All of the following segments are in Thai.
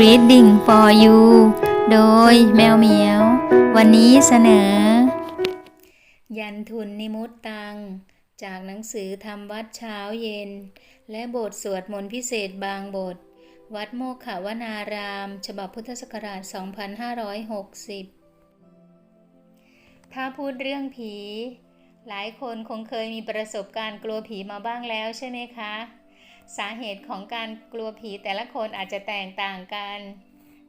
Reading for you โดยแมวเหมียว วันนี้เสนอ ยันทุนนิมุตตัง จากหนังสือทำวัดเช้าเย็น และบทสวดมนต์พิเศษบางบท วัดโมกขวนาราม ฉบับพุทธศักราช 2560 ถ้าพูดเรื่องผี หลายคนคงเคยมีประสบการณ์กลัวผีมาบ้างแล้วใช่ไหมคะ สาเหตุของการกลัวผีแต่ละคนอาจจะแตกต่างกัน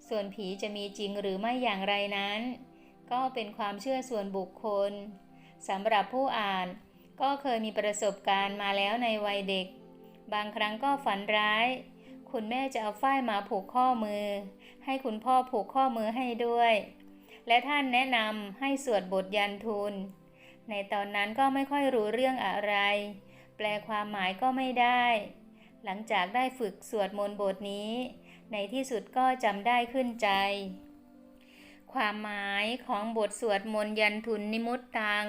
ส่วนผีจะมีจริงหรือไม่อย่างไรนั้น ก็เป็นความเชื่อส่วนบุคคลสำหรับผู้อ่านก็เคยมีประสบการณ์มาแล้วในวัยเด็ก บางครั้งก็ฝันร้าย คุณแม่จะเอาฝ้ายมาผูกข้อมือ ให้คุณพ่อผูกข้อมือให้ด้วย และท่านแนะนำให้สวดบทยันทุน ในตอนนั้นก็ไม่ค่อยรู้เรื่องอะไร แปลความหมายก็ไม่ได้ หลังจากได้ฝึกสวดมนต์บทนี้ ในที่สุดก็จำได้ขึ้นใจ ความหมายของบทสวดมนต์ยันทุนนิมุตตัง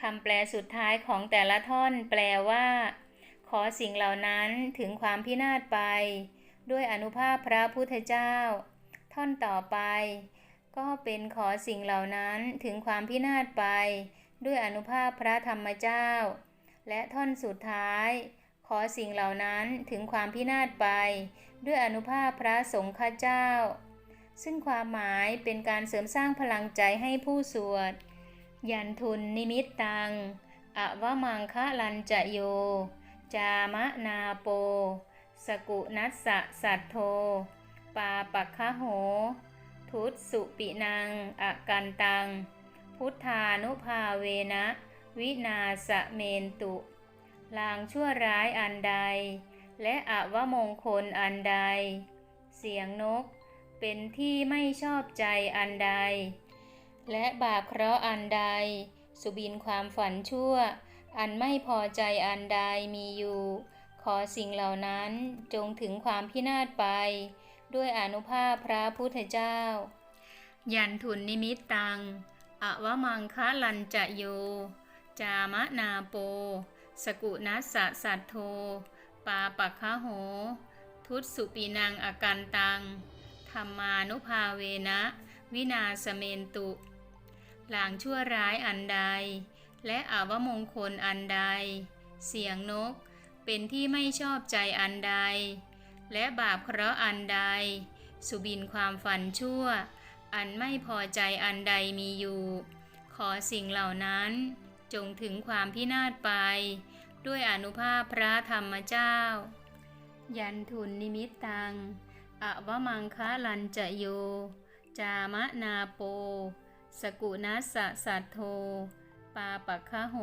คำแปลสุดท้ายของแต่ละท่อนแปลว่า ขอสิ่งเหล่านั้นถึงความพินาศไป ด้วยอนุภาพพระพุทธเจ้า ท่อนต่อไป ก็เป็นขอสิ่งเหล่านั้นถึงความพินาศไป ด้วยอนุภาพพระธรรมเจ้า และท่อนสุดท้าย ขอสิ่งเหล่านั้นถึงความพินาศไป ด้วยอนุภาพพระสงฆ์ข้าเจ้า ซึ่งความหมายเป็นการเสริมสร้างพลังใจให้ผู้สวด ยันทุนนิมิตตังอวมังคะลันจะโย จามะนาโป สกุนัสสะสัตโท ปาปักคะโห ทุตสุปินังอกันตัง พุทธานุภาเวนะ วินาสเมนตุ ลางชั่วร้ายอันใด และอวมงคลอันใด เสียงนกเป็นที่ไม่ชอบใจอันใด และบาปเคราะห์อันใด สุบินความฝันชั่ว อันไม่พอใจอันใดมีอยู่ ขอสิ่งเหล่านั้นจงถึงความพินาศไป ด้วยอนุภาพพระพุทธเจ้า ยันทุนนิมิตตังอวมังคะลันจะโย จามะนาโป สกุนัสสะสัตโท ปาปักคะโห ทุตสุปีนังอากันตัง ธรรมานุภาเวนะ วินาสเมนตุ หลางชั่วร้ายอันใด และอาวมงคลอันใด เสียงนก เป็นที่ไม่ชอบใจอันใด และบาปเคราะห์อันใด สุบินความฝันชั่ว อันไม่พอใจอันใดมีอยู่ ขอสิ่งเหล่านั้น จงถึงความพินาศไป ด้วยอนุภาพพระธรรมเจ้า ยันทุนนิมิตตังอวมังคะลันจะโย จามะนาโป สกุนัสสะสัตโท ปาปักคะโห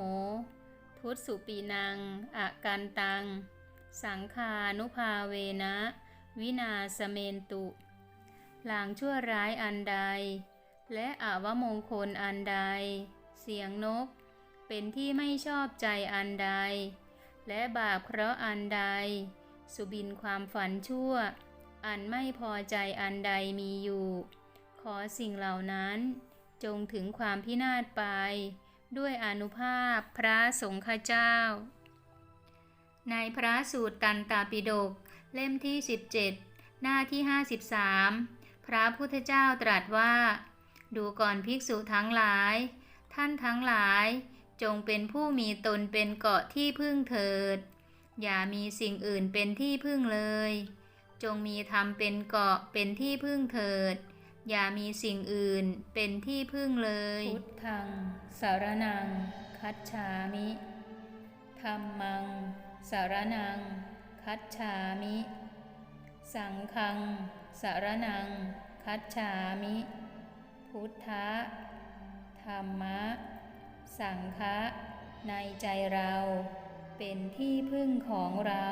ทุตสุปีนังอากันตัง สังคานุภาเวนะ วินาสเมนตุ หลางชั่วร้ายอันใด และอวมงคลอันใด เสียงนก เป็นที่ไม่ชอบใจอันใด และบาปเคราะห์อันใด สุบินความฝันชั่ว อันไม่พอใจอันใดมีอยู่ ขอสิ่งเหล่านั้นจงถึงความพินาศไป ด้วยอนุภาพพระสงฆ์ข้าเจ้า ในพระสูตรตันตาปิฎกเล่มที่ 17 หน้าที่ 53 พระพุทธเจ้าตรัสว่า ดูก่อนภิกษุทั้งหลาย ท่านทั้งหลาย จงเป็นผู้มีตนเป็นเกาะที่พึ่งเถิด อย่ามีสิ่งอื่นเป็นที่พึ่งเลย จงมีธรรมเป็นเกาะเป็นที่พึ่งเถิด อย่ามีสิ่งอื่นเป็นที่พึ่งเลย พุทธัง สารนัง คัจฉามิธรรมัง สารนัง คัจฉามิ สังฆัง สารนัง คัจฉามิ พุทธะธรรมะ สังฆะในใจเราเป็นที่พึ่งของเรา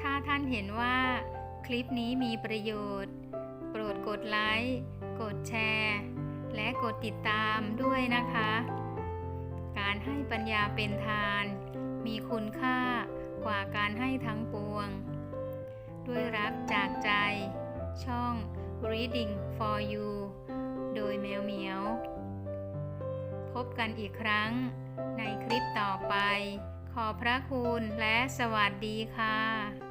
ถ้าท่านเห็นว่า คลิปนี้มีประโยชน์ โปรดกดไลค์ กดแชร์ และกดติดตามด้วยนะคะ การให้ปัญญาเป็นทาน มีคุณค่ากว่าการให้ทั้งปวง ด้วยรักจากใจ ช่อง Reading for you โดยแมวเหมียว พบกันอีกครั้งในคลิปต่อไป ขอพระคุณและสวัสดีค่ะ